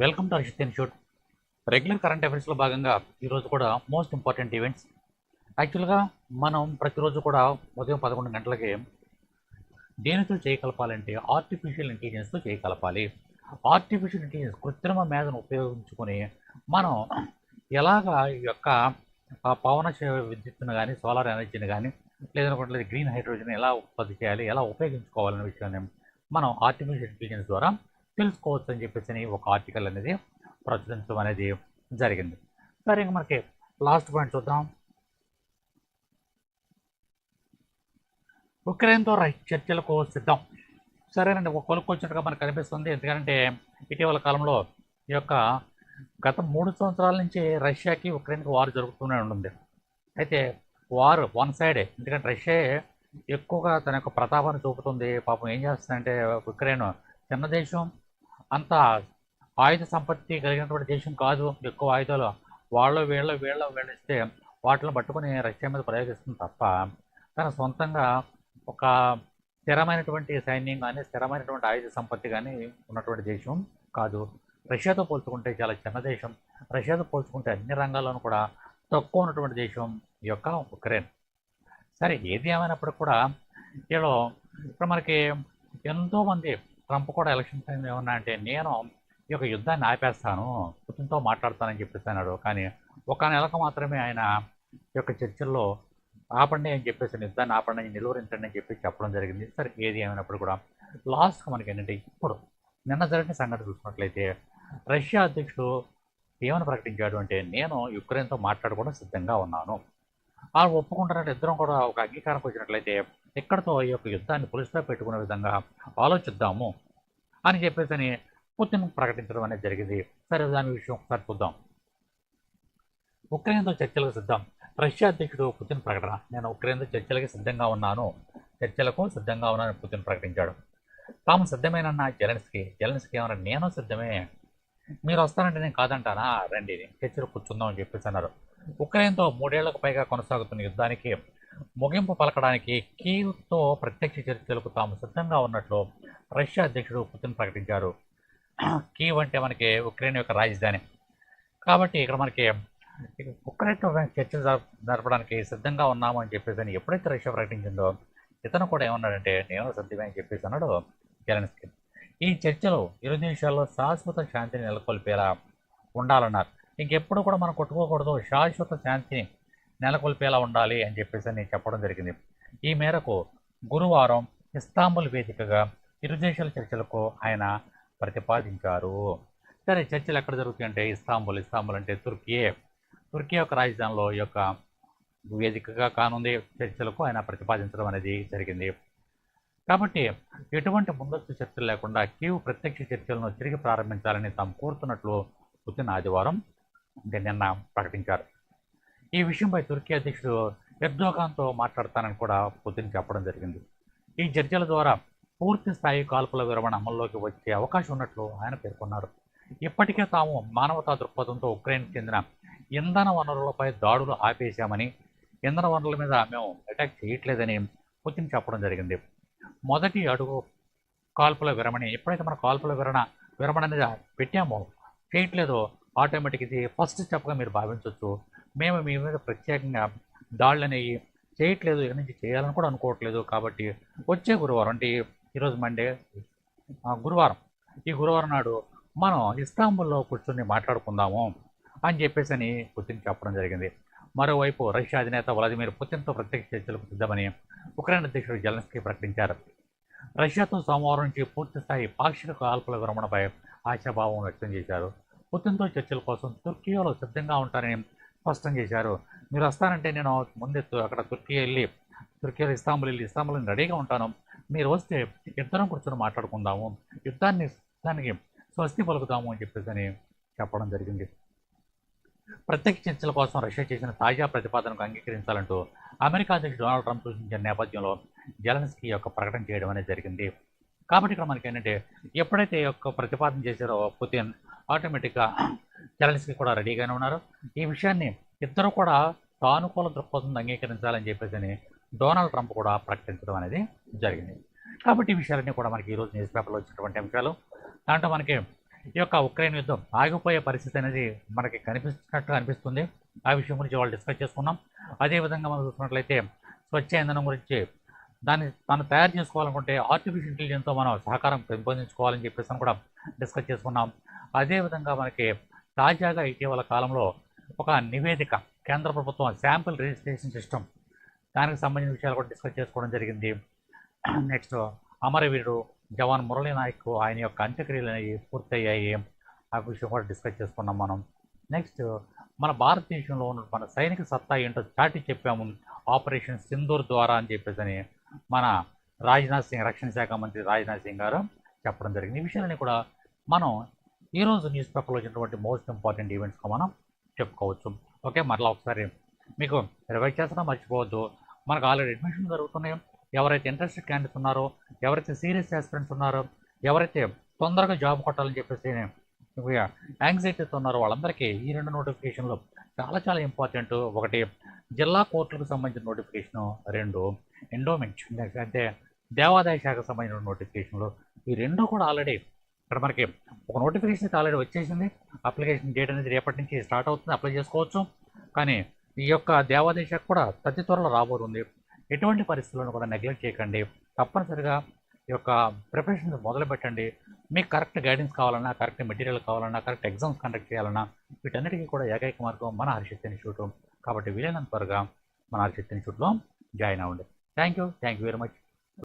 Welcome to Arshith institute regular current అఫైర్స్లో భాగంగా ఈరోజు కూడా మోస్ట్ ఇంపార్టెంట్ ఈవెంట్స్. యాక్చువల్గా మనం ప్రతిరోజు కూడా ఉదయం పదకొండు గంటలకి దేనితో చేయగలపాలంటే ఆర్టిఫిషియల్ ఇంటెలిజెన్స్తో చేయగలపాలి ఆర్టిఫిషియల్ ఇంటెలిజెన్స్ కృత్రిమ మేధను ఉపయోగించుకొని మనం ఎలాగా ఈ యొక్క పవన విద్యుత్తును కానీ సోలార్ ఎనర్జీని కానీ లేదనుకుంటే గ్రీన్ హైడ్రోజన్ ఎలా ఉత్పత్తి చేయాలి ఎలా ఉపయోగించుకోవాలనే విషయాన్ని మనం ఆర్టిఫిషియల్ ఇంటెలిజెన్స్ ద్వారా తెలుసుకోవచ్చు అని చెప్పేసి ఒక ఆర్టికల్ అనేది ప్రచురించడం అనేది జరిగింది. సరే ఇంకా మనకి లాస్ట్ పాయింట్ చూద్దాం. ఉక్రెయిన్తో రై- చర్చలకు సిద్ధం. సరేనండి ఒక కొనుక్కొచ్చినట్టుగా మనకు కనిపిస్తుంది. ఎందుకంటే ఇటీవల కాలంలో ఈ యొక్క గత మూడు సంవత్సరాల నుంచి రష్యాకి ఉక్రెయిన్కి వారు జరుగుతూనే ఉంటుంది. అయితే వారు వన్ సైడే ఎందుకంటే రష్యా ఎక్కువగా తన యొక్క ప్రతాపాన్ని చూపుతుంది. పాపం ఏం చేస్తుందంటే ఉక్రెయిన్ చిన్న దేశం అంత ఆయుధ సంపత్తి కలిగినటువంటి దేశం కాదు. ఎక్కువ ఆయుధాలు వాళ్ళు వీళ్ళు వీళ్ళు వీళ్ళు ఇస్తే వాటిని పట్టుకొని రష్యా మీద ప్రయోగిస్తుంది తప్ప తన సొంతంగా ఒక స్థిరమైనటువంటి సైన్యం కానీ స్థిరమైనటువంటి ఆయుధ సంపత్తి కానీ ఉన్నటువంటి దేశం కాదు. రష్యాతో పోల్చుకుంటే చాలా చిన్న దేశం. రష్యాతో పోల్చుకుంటే అన్ని రంగాల్లోనూ కూడా తక్కువ ఉన్నటువంటి దేశం ఈ యొక్క ఉక్రెయిన్. సరే ఏది ఏమైనప్పటికీ కూడా వీళ్ళు ఇప్పుడు మనకి ఎంతోమంది ట్రంప్ కూడా ఎలక్షన్ టైం ఏమన్నా అంటే నేను ఈ యొక్క యుద్ధాన్ని ఆపేస్తాను పుతిన్తో మాట్లాడతానని చెప్పేసి అన్నాడు. కానీ ఒక నెలకు మాత్రమే ఆయన ఈ యొక్క చర్చల్లో ఆపండి అని చెప్పేసి యుద్ధాన్ని ఆపండి నిలువరించండి అని చెప్పి చెప్పడం జరిగింది. సరే ఏది ఏమైనప్పుడు కూడా లాస్ట్గా మనకి ఏంటంటే ఇప్పుడు నిన్న జరిగిన సంఘటన చూసినట్లయితే రష్యా అధ్యక్షుడు ఏమని ప్రకటించాడు అంటే నేను యుక్రెయిన్తో మాట్లాడుకోవడం సిద్ధంగా ఉన్నాను. ఆ ఒప్పుకుంటారంటే ఇద్దరం కూడా ఒక అంగీకారం వచ్చినట్లయితే ఇక్కడతో ఈ యొక్క యుద్ధాన్ని పులిస్తా పెట్టుకునే విధంగా ఆలోచిద్దాము అని చెప్పేసి అని పుతిన్ ప్రకటించడం అనేది జరిగింది. సరే దాని విషయం ఒకసారి చూద్దాం. ఉక్రెయిన్తో చర్చలకు సిద్ధం. రష్యా అధ్యక్షుడు పుతిన్ ప్రకటన. నేను ఉక్రెయిన్తో చర్చలకి సిద్ధంగా ఉన్నాను. చర్చలకు సిద్ధంగా ఉన్నానని పుతిన్ ప్రకటించాడు. తాము సిద్ధమేనన్న జెలెన్స్కి జెలెన్స్కి ఏమన్నా నేను సిద్ధమే? మీరు వస్తానంటే నేను కాదంటానా? రండి చర్చలు కూర్చుందాం అని చెప్పేసి అన్నారు. ఉక్రెయిన్తో మూడేళ్ళకు పైగా కొనసాగుతున్న యుద్ధానికి ముగింపు పలకడానికి కీవ్తో ప్రత్యక్ష చర్చలకు తాము సిద్ధంగా ఉన్నట్లు రష్యా అధ్యక్షుడు పుతిన్ ప్రకటించారు. కీవ్ అంటే మనకి ఉక్రెయిన్ యొక్క రాజధాని. కాబట్టి ఇక్కడ మనకి ఉక్రెయిన్తో చర్చలు జరపడానికి సిద్ధంగా ఉన్నాము అని చెప్పేసి అని ఎప్పుడైతే రష్యా ప్రకటించిందో ఇతను కూడా ఏమన్నాడంటే నేను సిద్ధమే అని చెప్పేసి అన్నాడు జెలెన్స్కీ. ఈ చర్చలు ఇరు దేశాల్లో శాశ్వత శాంతిని నెలకొల్పేలా ఉండాలన్నారు. ఇంకెప్పుడు కూడా మనం కొట్టుకోకూడదు. శాశ్వత శాంతిని నెలకొల్పేలా ఉండాలి అని చెప్పేసి అని చెప్పడం జరిగింది. ఈ మేరకు గురువారం ఇస్తాంబుల్ వేదికగా ఇరు దేశాల చర్చలకు ఆయన ప్రతిపాదించారు. సరే చర్చలు ఎక్కడ జరుగుతాయంటే ఇస్తాంబుల్ ఇస్తాంబుల్ అంటే తుర్కియే తుర్కీ యొక్క రాజధానిలో ఈ యొక్క వేదికగా కానుంది చర్చలకు ఆయన ప్రతిపాదించడం అనేది జరిగింది. కాబట్టి ఎటువంటి ముందస్తు చర్చలు లేకుండా కీవ్ ప్రత్యక్ష చర్చలను తిరిగి ప్రారంభించాలని తాము కోరుతున్నట్లు పుతిన్ ఆదివారం నిన్న ప్రకటించారు. ఈ విషయంపై తుర్కీ అధ్యక్షుడు ఎర్దోగాన్తో మాట్లాడతానని కూడా పుతిన్ చెప్పడం జరిగింది. ఈ చర్చల ద్వారా పూర్తి స్థాయి కాల్పుల విరమణ అమల్లోకి వచ్చే అవకాశం ఉన్నట్లు ఆయన పేర్కొన్నారు. ఇప్పటికే తాము మానవతా దృక్పథంతో ఉక్రెయిన్కి చెందిన ఇంధన వనరులపై దాడులు ఆపేశామని ఇంధన వనరుల మీద మేము అటాక్ చేయట్లేదని పుతిన్ చెప్పడం జరిగింది. మొదటి అడుగు కాల్పుల విరమణ ఎప్పుడైతే మన కాల్పుల విరమణ విరమణ అనేది పెట్టామో చేయట్లేదో ఆటోమేటిక్ ఇది ఫస్ట్ స్టెప్గా మీరు భావించవచ్చు మేము మీ మీద ప్రత్యేకంగా దాడులు అనేవి చేయట్లేదు ఇక నుంచి చేయాలని కూడా అనుకోవట్లేదు. కాబట్టి వచ్చే గురువారం అంటే ఈరోజు మండే గురువారం. ఈ గురువారం నాడు మనం ఇస్తాంబుల్లో కూర్చొని మాట్లాడుకుందాము అని చెప్పేసి అని పుతిన్ చెప్పడం జరిగింది. మరోవైపు రష్యా అధినేత వ్లాదిమిర్ పుతిన్తో ప్రత్యక్ష చర్చలకు సిద్ధమని ఉక్రెయిన్ అధ్యక్షుడు జెలెన్స్కీ ప్రకటించారు. రష్యాతో సోమవారం నుంచి పూర్తి స్థాయి పాక్షిక కాల్పుల విరమణపై ఆశాభావం వ్యక్తం చేశారు. పుతిన్తో చర్చల కోసం తుర్కీలో సిద్ధంగా ఉంటారని స్పష్టం చేశారు. మీరు వస్తారంటే నేను ముందే అక్కడ తుర్కీ వెళ్ళి తుర్కీలో ఇస్తాంబుల్ వెళ్ళి ఇస్తాంబుల్ రెడీగా ఉంటాను. మీరు వస్తే ఇద్దరం కూర్చొని మాట్లాడుకుందాము. యుద్ధాన్ని దానికి స్వస్తి పలుకుతాము అని చెప్పేసి అని చెప్పడం జరిగింది. ప్రత్యేక చర్చల కోసం రష్యా చేసిన తాజా ప్రతిపాదనకు అంగీకరించాలంటూ అమెరికా అధ్యక్షుడు డొనాల్డ్ ట్రంప్ సూచించిన నేపథ్యంలో జలన్స్కీ యొక్క ప్రకటన చేయడం అనేది జరిగింది. కాబట్టి ఇక్కడ మనకి ఏంటంటే ఎప్పుడైతే యొక్క ప్రతిపాదన చేశారో పుతిన్ ఆటోమేటిక్గా జెలెన్స్కీ కూడా రెడీగానే ఉన్నారు. ఈ విషయాన్ని ఇద్దరు కూడా సానుకూల దృక్పథం అంగీకరించాలని చెప్పేసి అని డొనాల్డ్ ట్రంప్ కూడా ప్రకటించడం అనేది జరిగింది. కాబట్టి ఈ విషయాలన్నీ కూడా మనకి ఈరోజు న్యూస్ పేపర్లో వచ్చినటువంటి అంశాలు. దాంట్లో మనకి ఈ యొక్క ఉక్రెయిన్ యుద్ధం ఆగిపోయే పరిస్థితి అనేది మనకి కనిపిస్తున్నట్టు అనిపిస్తుంది. ఆ విషయం గురించి వాళ్ళు డిస్కస్ చేసుకున్నాం. అదేవిధంగా మనం చూసుకున్నట్లయితే స్వచ్ఛ ఇంధనం గురించి దాన్ని తను తయారు చేసుకోవాలనుకుంటే ఆర్టిఫిషియల్ ఇంటెలిజెన్స్తో మనం సహకారం పెంపొందించుకోవాలని చెప్పేసి అని కూడా డిస్కస్ చేసుకున్నాం. అదేవిధంగా మనకి తాజాగా ఇటీవల కాలంలో ఒక నివేదిక కేంద్ర ప్రభుత్వం శాంపుల్ రిజిస్ట్రేషన్ సిస్టమ్ దానికి సంబంధించిన విషయాలు కూడా డిస్కస్ చేసుకోవడం జరిగింది. నెక్స్ట్ అమరవీరుడు జవాన్ మురళీ నాయక్ ఆయన యొక్క అంత్యక్రియలు అనేవి పూర్తయ్యాయి. ఆ విషయం కూడా డిస్కస్ చేసుకున్నాం మనం. నెక్స్ట్ మన భారతదేశంలో ఉన్న మన సైనిక సత్తా ఏంటో చాటి చెప్పాము. ఆపరేషన్ సింధూర్ ద్వారా అని చెప్పేసి అని మన రాజ్నాథ్ సింగ్ రక్షణ శాఖ మంత్రి రాజ్నాథ్ సింగ్ గారు చెప్పడం జరిగింది. ఈ విషయాలని కూడా మనం ఈరోజు న్యూస్ పేపర్లో వచ్చినటువంటి మోస్ట్ ఇంపార్టెంట్ ఈవెంట్స్గా మనం చెప్పుకోవచ్చు. ఓకే మరలా ఒకసారి మీకు రివైజ్ చేస్తున్నా మర్చిపోవద్దు. మనకు ఆల్రెడీ అడ్మిషన్ జరుగుతున్నాయి. ఎవరైతే ఇంట్రెస్టెడ్ క్యాండిడేట్స్ ఉన్నారో ఎవరైతే సీరియస్ ఆస్పిరెంట్స్ ఉన్నారో ఎవరైతే తొందరగా జాబ్ కొట్టాలని చెప్పేసి యాంగ్జైటీతో ఉన్నారో వాళ్ళందరికీ ఈ రెండు నోటిఫికేషన్లు చాలా చాలా ఇంపార్టెంట్ ఒకటి జిల్లా కోర్టులకు సంబంధించిన నోటిఫికేషను రెండు ఎండోమెంట్ అంటే దేవాదాయ శాఖకు సంబంధించిన నోటిఫికేషన్లు ఈ రెండు కూడా ఆల్రెడీ ఇక్కడ మనకి ఒక నోటిఫికేషన్ ఆల్రెడీ వచ్చేసింది. అప్లికేషన్ డేట్ అనేది రేపటి నుంచి స్టార్ట్ అవుతుంది. అప్లై చేసుకోవచ్చు. కానీ ఈ యొక్క దేవాదాయ శాఖ కూడా అతి త్వరలో రాబోతుంది. ఎటువంటి పరిస్థితులను కూడా నెగ్లెక్ట్ చేయకండి. తప్పనిసరిగా ఈ యొక్క ప్రిపరేషన్ మొదలు పెట్టండి. మీకు కరెక్ట్ గైడెన్స్ కావాలన్నా కరెక్ట్ మెటీరియల్ కావాలన్నా కరెక్ట్ ఎగ్జామ్స్ కండక్ట్ చేయాలన్నా వీటన్నిటికీ కూడా ఏకైక మార్గం మన హర్షిత్ ఇన్స్టిట్యూట్ కాబట్టి వీలైనంత త్వరగా మన హరిశక్తి చుట్టూ జాయిన్ అవ్వండి. Thank you thank you very much